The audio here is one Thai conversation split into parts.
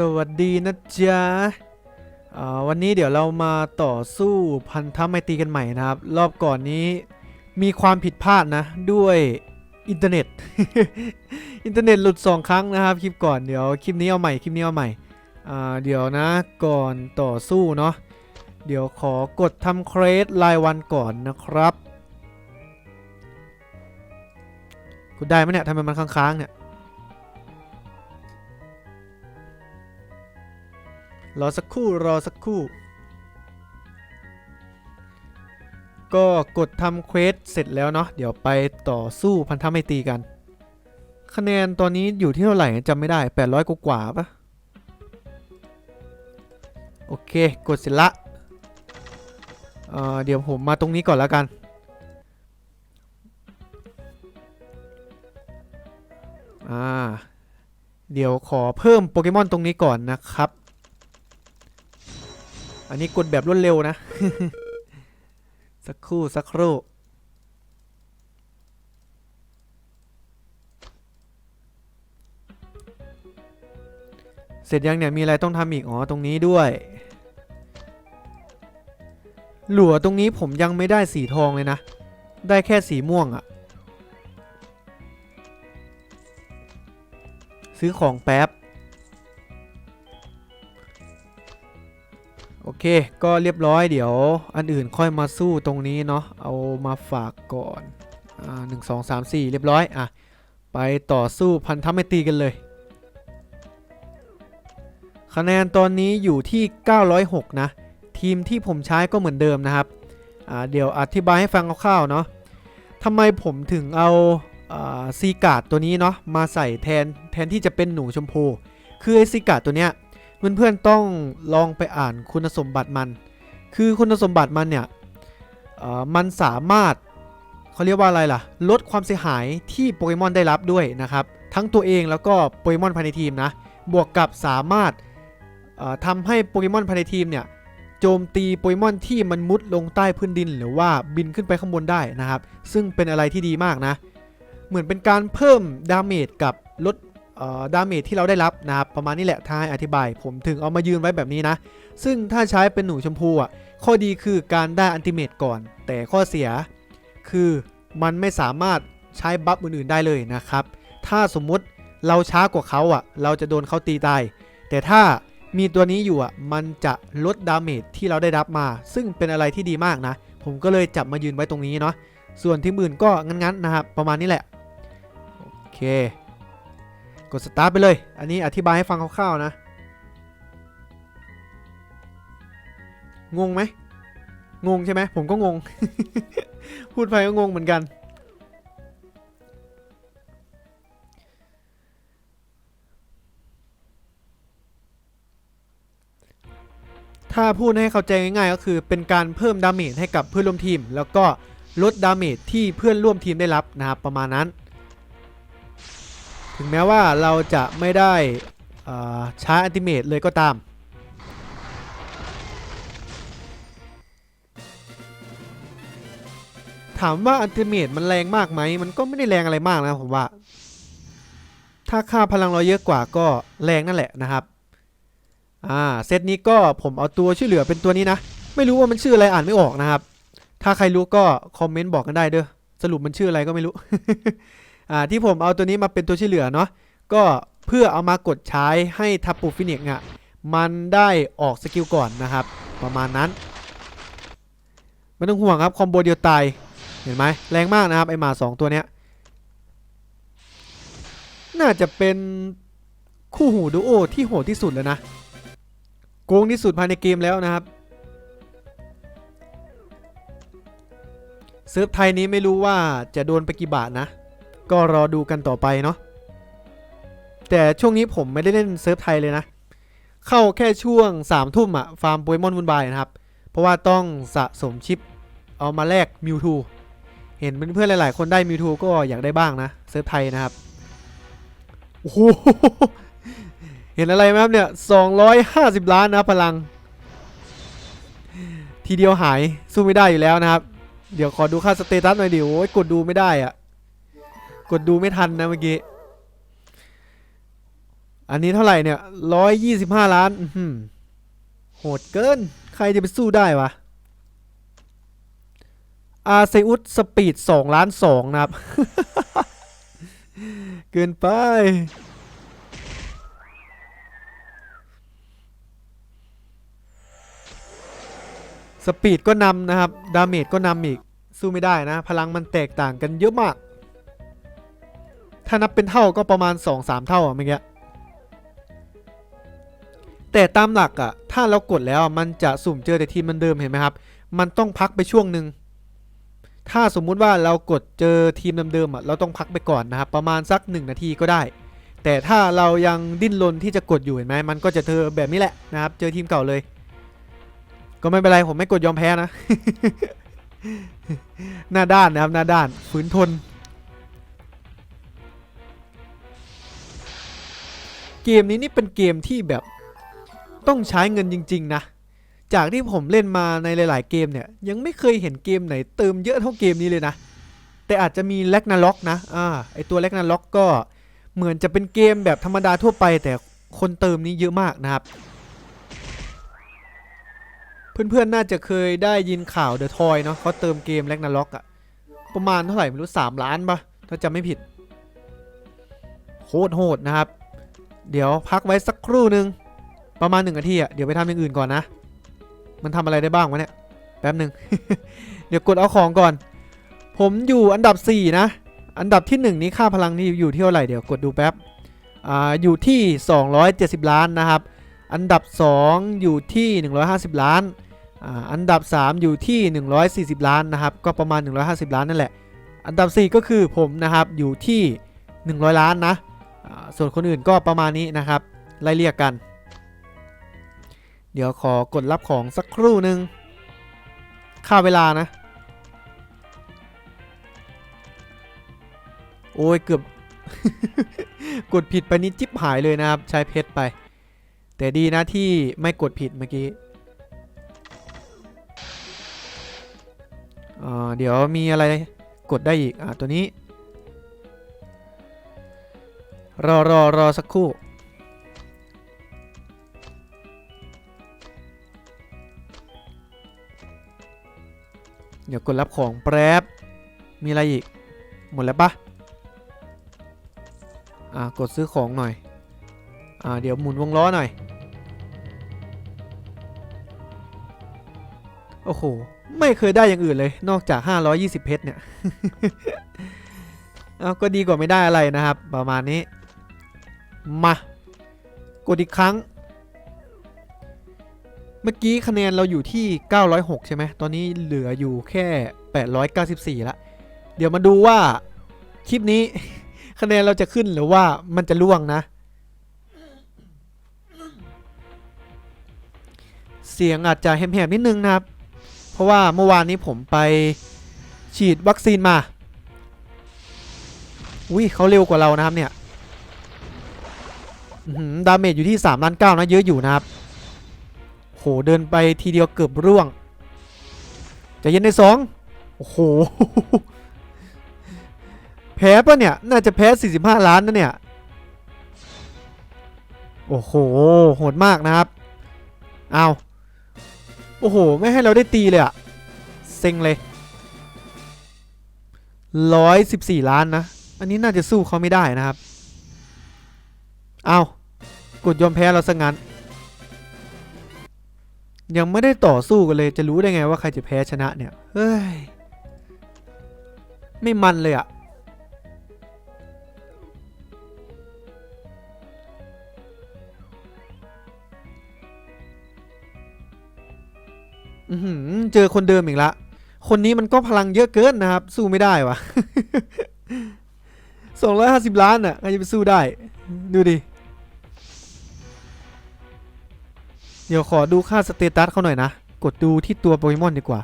สวัสดีนะจ๊ะวันนี้เดี๋ยวเรามาต่อสู้พันธไมตรีกันใหม่นะครับ รอบก่อนนี้มีความผิดพลาดนะ ด้วยอินเทอร์เน็ต อินเทอร์เน็ตหลุด 2 ครั้งนะครับ คลิปก่อนเดี๋ยวคลิปนี้เอาใหม่คลิปนี้เอาใหม่เดี๋ยวนะก่อนต่อสู้เนาะเดี๋ยวขอกดทำเครสรายวันก่อนนะครับกดได้ไหมเนี่ยทำไมมันค้างๆเนี่ย รอสักครู่รอสักครู่ ก็กดทำเควสเสร็จแล้วเนาะเดี๋ยวไปต่อสู้พันธมิตรีกัน คะแนนตอนนี้อยู่ที่เท่าไหร่จำไม่ได้ 800 กว่ากว่าปะโอเค กดเสร็จละเเดี๋ยวผมมาตรงนี้ก่อนแล้วกัน อ่า เดี๋ยวขอเพิ่มโปเกมอนตรงนี้ก่อนนะครับ อันนี้กดแบบรวดเร็วนะ สักครู่สักครู่เสร็จยังเนี่ยมีอะไรต้องทำอีก อ๋อ ตรงนี้ด้วย หลัวตรงนี้ผมยังไม่ได้สีทองเลยนะ ได้แค่สีม่วงอะซื้อของแป๊บ โอเค ก็เรียบร้อยเดี๋ยว อันอื่นค่อยมาสู้ตรงนี้เนาะ เอามาฝากก่อน อ่าหนึ่งสองสามสี่เรียบร้อย อะ ไปต่อสู้พันธมิตรีกันเลย คะแนนตอนนี้อยู่ที่ 906 นะ ทีมที่ผมใช้ก็เหมือนเดิมนะครับ อ่า เดี๋ยวอธิบายให้ฟังคร่าวๆเนาะทำไมผมถึงเอาซีกาดตัวนี้เนาะมาใส่แทนแทนที่จะเป็นหนูชมพู คือไอซีกาดตัวเนี้ย เพื่อนๆต้องลองไปอ่านคุณสมบัติมัน คือคุณสมบัติมันเนี่ยมันสามารถเขาเรียกว่าอะไรล่ะ ลดความเสียหายที่โปเกมอนได้รับด้วยนะครับ ทั้งตัวเองแล้วก็โปเกมอนภายในทีมนะบวกกับสามารถเอ่อทำให้โปเกมอนภายในทีมเนี่ยโจมตีโปเกมอนที่มันมุดลงใต้พื้นดิน หรือว่าบินขึ้นไปข้างบนได้นะครับ ซึ่งเป็นอะไรที่ดีมากนะ เหมือนเป็นการเพิ่มดาเมจกับลด ดาเมจที่เราได้รับนะครับประมาณนี้แหละถ้าให้อธิบาย ผมถึงเอามายืนไว้แบบนี้นะ ซึ่งถ้าใช้เป็นหนูชมพูอะข้อดีคือการได้อันติเมตก่อน แต่ข้อเสียคือมันไม่สามารถใช้บัฟอื่นๆได้เลยนะครับ ถ้าสมมุติเราช้ากว่าเขาอะ เราจะโดนเขาตีตาย แต่ถ้ามีตัวนี้อยู่อะมันจะลดดาเมจที่เราได้รับมา ซึ่งเป็นอะไรที่ดีมากนะ ผมก็เลยจับมายืนไว้ตรงนี้เนาะส่วนทีมอื่นก็งั้นๆนะครับประมาณนี้แหละโอเค ดสตาร์ทไปเลย อันนี้อธิบายให้ฟังคร่าวๆนะ งงไหม งงใช่ไหม ผมก็งง พูดไปก็งงเหมือนกัน ถ้าพูดให้เข้าใจง่ายๆ ก็คือเป็นการเพิ่มดาเมจให้กับเพื่อนร่วมทีม แล้วก็ลดดาเมจที่เพื่อนร่วมทีมได้รับนะครับประมาณนั้น ถึงแม้ว่าเราจะไม่ได้ใช้อันติเมตเลยก็ตาม ถามว่าอันติเมตมันแรงมากไหม มันก็ไม่ได้แรงอะไรมากนะผมว่า ถ้าค่าพลังเราเยอะกว่าก็แรงนั่นแหละนะครับ อ่า เซตนี้ก็ผมเอาตัวช่วยเหลือเป็นตัวนี้นะ ไม่รู้ว่ามันชื่ออะไรอ่านไม่ออกนะครับ ถ้าใครรู้ก็คอมเมนต์บอกกันได้เด้อ สรุปมันชื่ออะไรก็ไม่รู้ อ่าที่ผมเอาตัวนี้มาเป็นตัวช่วยเหลือเนาะก็เพื่อเอามากดใช้ให้ทับปูฟินิกอะมันได้ออกสกิลก่อนนะครับ ประมาณนั้นไม่ต้องห่วงครับคอมโบเดียวตายเห็นไหมแรงมากนะครับไอหมาสองตัวเนี้ยน่าจะเป็นคู่หูดูโอที่โหดที่สุดแล้วนะโกงที่สุดภายในเกมแล้วนะครับเซิร์ฟไทยนี้ไม่รู้ว่าจะโดนไปกี่บาทนะ ก็รอดูกันต่อไปเนาะแต่ช่วงนี้ผมไม่ได้เล่นเซิร์ฟไทยเลยนะ เข้าแค่ช่วง3ามทุ่มอะฟาร์มโปเกมอนวุ่นวายนะครับ เพราะว่าต้องสะสมชิปเอามาแลกมิวทูเห็นเพื่อนๆหลาย ๆ คนได้มิวทูก็อยากได้บ้างนะเซิร์ฟไทยนะครับ โอ้โห เห็นอะไรไหมครับเนี่ย250 ล้านนะพลัง ทีเดียวหายสู้ไม่ได้อยู่แล้วนะครับ เดี๋ยวขอดูค่าสเตตัสหน่อยดิโอ้ยกดดูไม่ได้อะ กดดูไม่ทันนะเมื่อกี้ อันนี้เท่าไหร่เนี่ยร้อยยี่สิบห้าล้านโหดเกิน ใครจะไปสู้ได้วะ อาเซอุสสปีดสองล้านสองนะครับ เกินไปสปีดก็นำนะครับ ดาเมจก็นำอีก สู้ไม่ได้นะ พลังมันแตกต่างกันเยอะมาก ถ้านับเป็นเท่าก็ประมาณ 2-3 เท่าอะเมื่อกี้แต่ตามหลักอะถ้าเรากดแล้วมันจะสุ่มเจอแต่ทีมมันเดิมเห็นไหมครับ มันต้องพักไปช่วงหนึ่งถ้าสมมุติว่าเรากดเจอทีมเดิมๆอะเราต้องพักไปก่อนนะครับ ประมาณสัก 1 นาทีก็ได้ แต่ถ้าเรายังดิ้นรนที่จะกดอยู่เห็นไหมมันก็จะเจอแบบนี้แหละนะครับ เจอทีมเก่าเลย ก็ไม่เป็นไรผมไม่กดยอมแพ้นะ หน้าด้านนะครับหน้าด้านฝืนทน เกมนี้นี่เป็นเกมที่แบบต้องใช้เงินจริง ๆ นะ จากที่ผมเล่นมาในหลาย ๆ เกมเนี่ย ยังไม่เคยเห็นเกมไหนเติมเยอะเท่าเกมนี้เลยนะ แต่อาจจะมีแลกนาล็อกนะอ่าไอตัวแลกนาล็อกก็เหมือนจะเป็นเกมแบบธรรมดาทั่วไป แต่คนเติมนี้เยอะมากนะครับ เพื่อน ๆ น่าจะเคยได้ยินข่าวเดอะทอยเนาะเขาเติมเกมแลกนาล็อกอะประมาณเท่าไหร่ไม่รู้ 3 ล้านปะถ้าจำไม่ผิดโคตรโหดนะครับ เดี๋ยวพักไว้สักครู่หนึ่งประมาณหนึ่งนาทีอะเดี๋ยวไปทำอย่างอื่นก่อนนะ มันทำอะไรได้บ้างวะเนี่ยแป๊บหนึ่ง เดี๋ยวกดเอาของก่อน ผมอยู่อันดับ 4 นะ อันดับที่ 1 นี้ค่าพลังนี่อยู่ที่เท่าไหร่เดี๋ยวกดดูแป๊บ อ่า อยู่ที่ 270 ล้านนะครับ อันดับ 2 อยู่ที่ 150 ล้าน อ่า อันดับ 3 อยู่ที่ 140 ล้านนะครับ ก็ประมาณ 150 ล้านนั่นแหละ อันดับ 4 ก็คือผมนะครับ อยู่ที่ 100 ล้านนะ ส่วนคนอื่นก็ประมาณนี้นะครับ ไล่เรียกกัน เดี๋ยวขอกดรับของสักครู่หนึ่งค่าเวลานะ โอ้ยเกือบ กดผิดไปนิดจิ๊บหายเลยนะครับ ใช้เพชรไป แต่ดีนะที่ไม่กดผิดเมื่อกี้เดี๋ยวมีอะไรกดได้อีก อ่าตัวนี้ รอรอรอสักครู่ เดี๋ยวกดรับของแป๊บ มีอะไรอีก หมดแล้วปะอ่ากดซื้อของหน่อย อ่า เดี๋ยวหมุนวงล้อหน่อย โอ้โห ไม่เคยได้อย่างอื่นเลย นอกจาก 520 เพชรเนี่ย เอาก็ดีกว่าไม่ได้อะไรนะครับ ประมาณนี้ มา กดอีกครั้ง เมื่อกี้คะแนนเราอยู่ที่ 906 ใช่ไหม ตอนนี้เหลืออยู่แค่ 894 ละ เดี๋ยวมาดูว่า คลิปนี้ คะแนนเราจะขึ้นหรือว่ามันจะล่วงนะ เสียงอาจจะแหบๆนิดนึงนะครับ เพราะว่าเมื่อวานนี้ผมไปฉีดวัคซีนมาอุ้ยเขาเร็วกว่าเรานะครับเนี่ย ดาเมจอยู่ที่3ล้าน9นะเยอะอยู่นะครับโหเดินไปทีเดียวเกือบร่วงจะเย็นในสองโอ้โหแพ้ปะเนี่ย น่าจะแพ้ 45 ล้านนะเนี่ย โอ้โห โหดมากนะครับเอาโอ้โห ไม่ให้เราได้ตีเลยอะเซ็งเลย 114 ล้านนะ อันนี้น่าจะสู้เขาไม่ได้นะครับ เอา กดยอมแพ้เราซะงั้น ยังไม่ได้ต่อสู้กันเลยจะรู้ได้ไงว่าใครจะแพ้ชนะเนี่ย เฮ้ย ไม่มันเลยอะอืเจอคนเดิมอีกละ คนนี้มันก็พลังเยอะเกินนะครับ สู้ไม่ได้วะสองร้อยห้าสิบล้านอะใครจะไปสู้ได้ ดูดิ เดี๋ยวขอดูค่าสเตตัสเขาหน่อยนะ กดดูที่ตัวโปเกมอนดีกว่า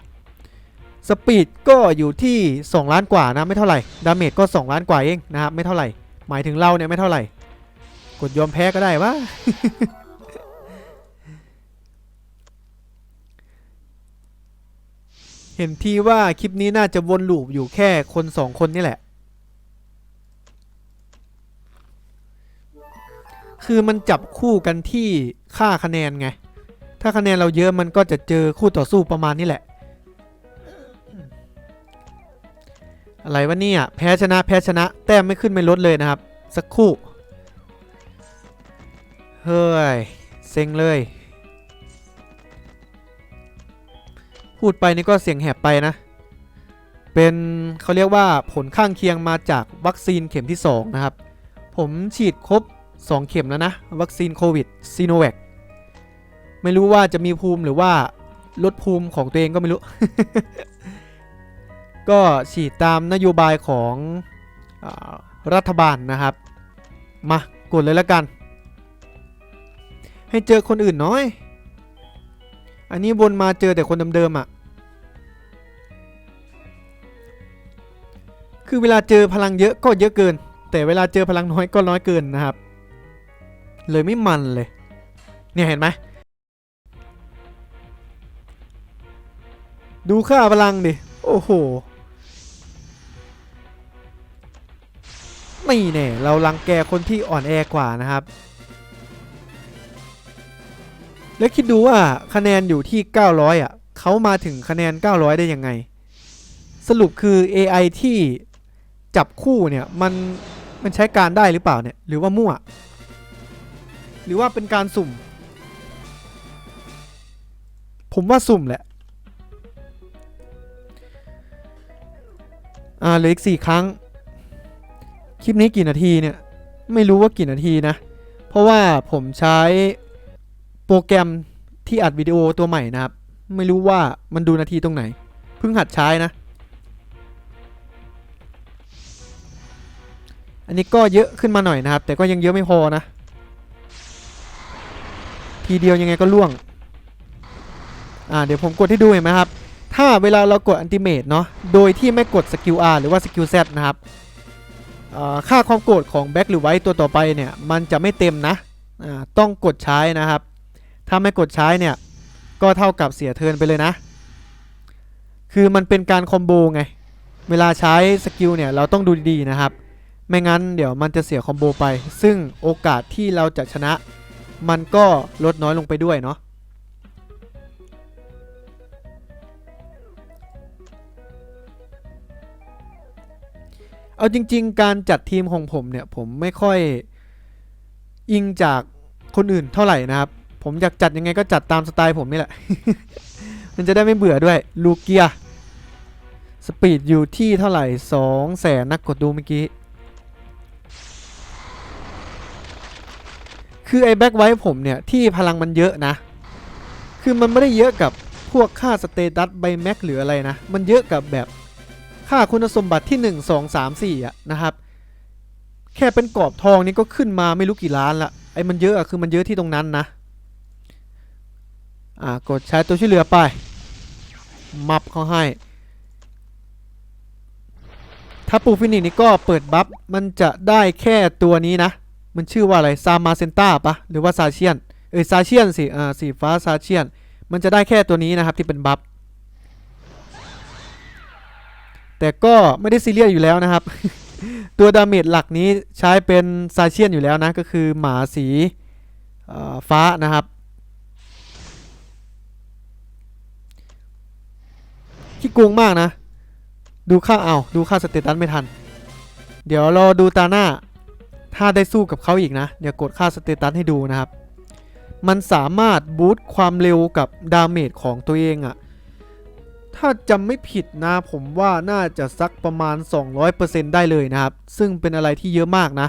สปีดก็อยู่ที่ 2 ล้านกว่านะไม่เท่าไหร่ ดาเมจก็ 2 ล้านกว่าเองนะครับไม่เท่าไหร่ หมายถึงเราเนี่ยไม่เท่าไหร่ กดยอมแพ้ก็ได้วะเห็นทีว่าคลิปนี้น่าจะวนลูปอยู่แค่คนสองคนนี่แหละ คือมันจับคู่กันที่ค่าคะแนนไง ถ้าคะแนนเราเยอะมันก็จะเจอคู่ต่อสู้ประมาณนี้แหละ อะไรวะเนี่ยแพ้ชนะแพ้ชนะ แต้มไม่ขึ้นไม่ลดเลยนะครับ สักคู่ เฮ้ย เซ็งเลย พูดไปนี่ก็เสียงแหบไปนะ เป็นเขาเรียกว่าผลข้างเคียงมาจากวัคซีนเข็มที่ 2 นะครับ ผมฉีดครบ 2 เข็มแล้วนะ วัคซีนโควิดซีโนแวค ไม่รู้ว่าจะมีภูมิหรือว่าลดภูมิของตัวเองก็ไม่รู้ ก็ฉีดตามนโยบายของอรัฐบาลนะครับ มากดเลยแล้วกัน ให้เจอคนอื่นน้อย อันนี้วนมาเจอแต่คนเดิมๆอะ คือเวลาเจอพลังเยอะก็เยอะเกิน แต่เวลาเจอพลังน้อยก็น้อยเกินนะครับ เลยไม่มันเลย เนี่ยเห็นไหม ดูค่าพลังดิ โอ้โห ไม่แน่ เรารังแกคนที่อ่อนแอกว่านะครับ แล้วคิดดูว่าคะแนนอยู่ที่ 900 อะ เขามาถึงคะแนน 900 ได้ยังไง สรุปคือ AI ที่จับคู่เนี่ย มัน มันใช้การได้หรือเปล่าเนี่ย หรือว่ามั่ว หรือว่าเป็นการสุ่ม ผมว่าสุ่มแหละ อ่าเหลืออีกสี่ครั้ง คลิปนี้กี่นาทีเนี่ย ไม่รู้ว่ากี่นาทีนะ เพราะว่าผมใช้โปรแกรมที่อัดวิดีโอตัวใหม่นะครับ ไม่รู้ว่ามันดูนาทีตรงไหน เพิ่งหัดใช้นะ อันนี้ก็เยอะขึ้นมาหน่อยนะครับ แต่ก็ยังเยอะไม่พอนะ ทีเดียวยังไงก็ล่วง อ่าเดี๋ยวผมกดให้ดูเห็นไหมครับ ถ้าเวลาเรากดอันติเมตเนาะโดยที่ไม่กดสกิล R หรือว่าสกิล Z นะครับค่าความโกรธของแบ็คหรือไวท์ตัวต่อไปเนี่ยมันจะไม่เต็มนะต้องกดใช้นะครับ ถ้าไม่กดใช้เนี่ยก็เท่ากับเสียเทินไปเลยนะ คือมันเป็นการคอมโบไง เวลาใช้สกิลเนี่ยเราต้องดูดีๆนะครับ ไม่งั้นเดี๋ยวมันจะเสียคอมโบไป ซึ่งโอกาสที่เราจะชนะ มันก็ลดน้อยลงไปด้วยเนาะ เอาจริง ๆ การจัดทีมของผมเนี่ยผมไม่ค่อยอิงจากคนอื่นเท่าไหร่นะครับ ผมอยากจัดยังไงก็จัดตามสไตล์ผมนี่แหละ มันจะได้ไม่เบื่อด้วยลูเกียสปีดอยู่ที่เท่าไหร่สองแสนนักกดดูเมื่อกี้ คือไอ้แบ็คไว้ผมเนี่ย ที่พลังมันเยอะนะ คือมันไม่ได้เยอะกับพวกค่าสเตตัสใบแม็กหรืออะไรนะ มันเยอะกับแบบ ค่าคุณสมบัติที่ 1 2 3 4อะนะครับ แค่เป็นกรอบทองนี่ก็ขึ้นมาไม่รู้กี่ล้านละไอ้มันเยอะอะคือมันเยอะที่ตรงนั้นนะอ่ากดใช้ตัวช่วยเหลือไป มับเขาให้ ถ้าปูฟินิกนี่ก็เปิดบัฟมันจะได้แค่ตัวนี้นะ มันชื่อว่าอะไรซามาเซนต้าปะหรือว่าซาเชียน เออซาเชียนสิ อ่าสีฟ้าซาเชียน มันจะได้แค่ตัวนี้นะครับที่เป็นบัฟ แต่ก็ไม่ได้ซีเรียสอยู่แล้วนะครับ ตัวดาเมจหลักนี้ใช้เป็นซาเชียนอยู่แล้วนะ ก็คือหมาสีฟ้านะครับขี้โกงมากนะ ดูค่าเอาดูค่าสเตตัสไม่ทัน เดี๋ยวรอดูตาหน้า ถ้าได้สู้กับเขาอีกนะ เดี๋ยวกดค่าสเตตัสให้ดูนะครับ มันสามารถบูตความเร็วกับดาเมจของตัวเองอะ ถ้าจำไม่ผิดนะผมว่าน่าจะสักประมาณ 200%ได้เลยนะครับ ซึ่งเป็นอะไรที่เยอะมากนะ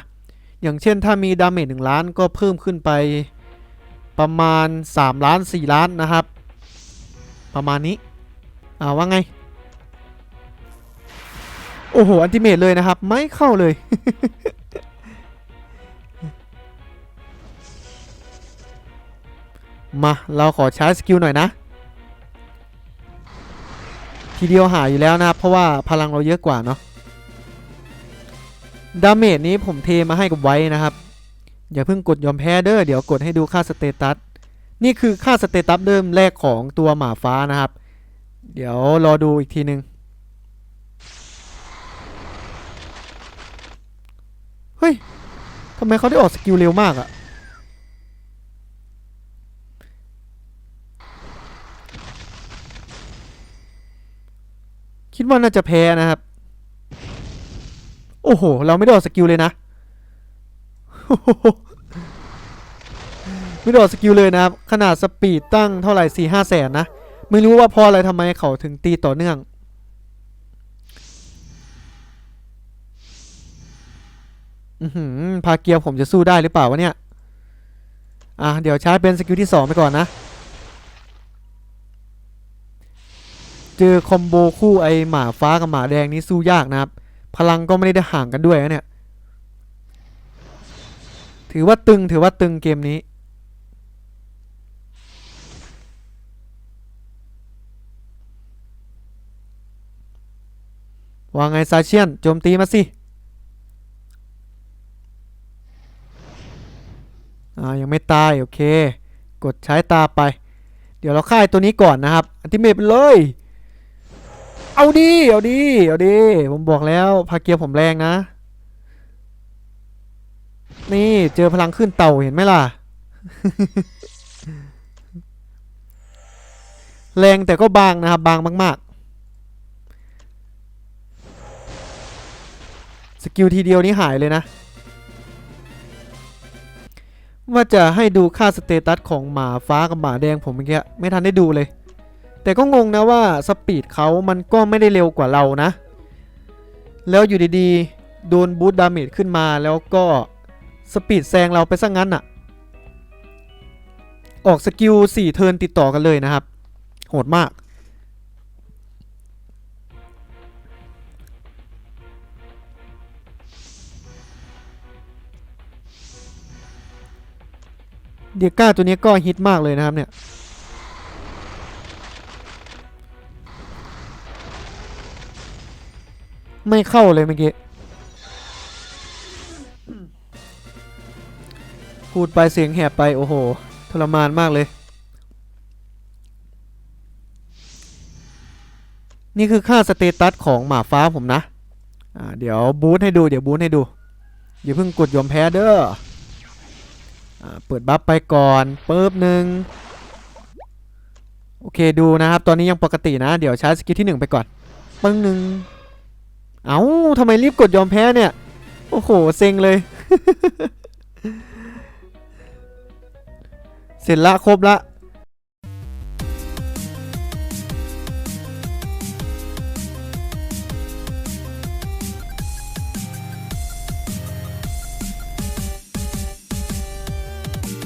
อย่างเช่นถ้ามีดาเมจ1ล้านก็เพิ่มขึ้นไปประมาณ 3 ล้าน 4 ล้านนะครับ ประมาณนี้ อ่าว่าไง โอ้โห อันติเมตเลยนะครับ ไม่เข้าเลย มา เราขอใช้สกิลหน่อยนะ ทีเดียวหายอยู่แล้วนะครับ เพราะว่าพลังเราเยอะกว่าเนาะดาเมจนี้ผมเทมาให้กับไว้นะครับ อย่าเพิ่งกดยอมแพ้เด้อเดี๋ยวกดให้ดูค่าสเตตัสนี่คือค่าสเตตัสเดิมแรกของตัวหมาฟ้านะครับ เดี๋ยวรอดูอีกทีนึงเฮ้ยทำไมเขาได้ออกสกิลเร็วมากอะ คิดว่าน่าจะแพ้นะครับ โอ้โห เราไม่ได้ออกสกิลเลยนะ ไม่ได้ออกสกิลเลยนะครับ ขนาดสปีดตั้งเท่าไหร่สี่ห้าแสนนะ ไม่รู้ว่าเพราะอะไรทำไมเขาถึงตีต่อเนื่อง อือหือพาเกียวผมจะสู้ได้หรือเปล่าวะเนี่ย อะ เดี๋ยวใช้เป็นสกิลที่2ไปก่อนนะ เจอคอมโบคู่ไอหมาฟ้ากับหมาแดงนี้สู้ยากนะครับ พลังก็ไม่ได้ห่างกันด้วยนะเนี่ย ถือว่าตึงถือว่าตึงเกมนี้ ว่าไงซาเชียนโจมตีมาสิ อ่า ยังไม่ตาย โอเค กดใช้ตาไป เดี๋ยวเราฆ่าไอ้ตัวนี้ก่อนนะครับ อันติเมตไปเลย เอาดี เอาดี เอาดี ผมบอกแล้วพาเกียร์ผมแรงนะ นี่เจอพลังขึ้นเต่าเห็นไหมล่ะ แรงแต่ก็บางนะครับ บางมากๆ สกิลทีเดียวนี้หายเลยนะ ว่าจะให้ดูค่าสเตตัสของหมาฟ้ากับหมาแดงผมเมื่อกี้ไม่ทันได้ดูเลย แต่ก็งงนะว่าสปีดเขามันก็ไม่ได้เร็วกว่าเรานะ แล้วอยู่ดีๆ โดนบูตดาเมจขึ้นมาแล้วก็สปีดแซงเราไปซะงั้นอะออกสกิล4เทิร์นติดต่อกันเลยนะครับ โหดมาก เดียก้าตัวนี้ก็ฮิตมากเลยนะครับเนี่ย ไม่เข้าเลยเมื่อกี้ พูดไปเสียงแหบไป โอ้โห ทรมานมากเลย นี่คือค่าสเตตัสของหมาฟ้าผมนะ อ่า เดี๋ยวบูทให้ดู เดี๋ยวบูทให้ดู อย่าเพิ่งกดยอมแพ้เด้อ อ่า เปิดบัฟไปก่อนเปึ๊บหนึ่งโอเคดูนะครับ ตอนนี้ยังปกตินะ เดี๋ยวใช้สกิลที่หนึ่งไปก่อนปึ้งหนึ่ง เอา้าทำไมรีบกดยอมแพ้เนี่ย โอ้โห เซ็งเลย เสร็จละครบละ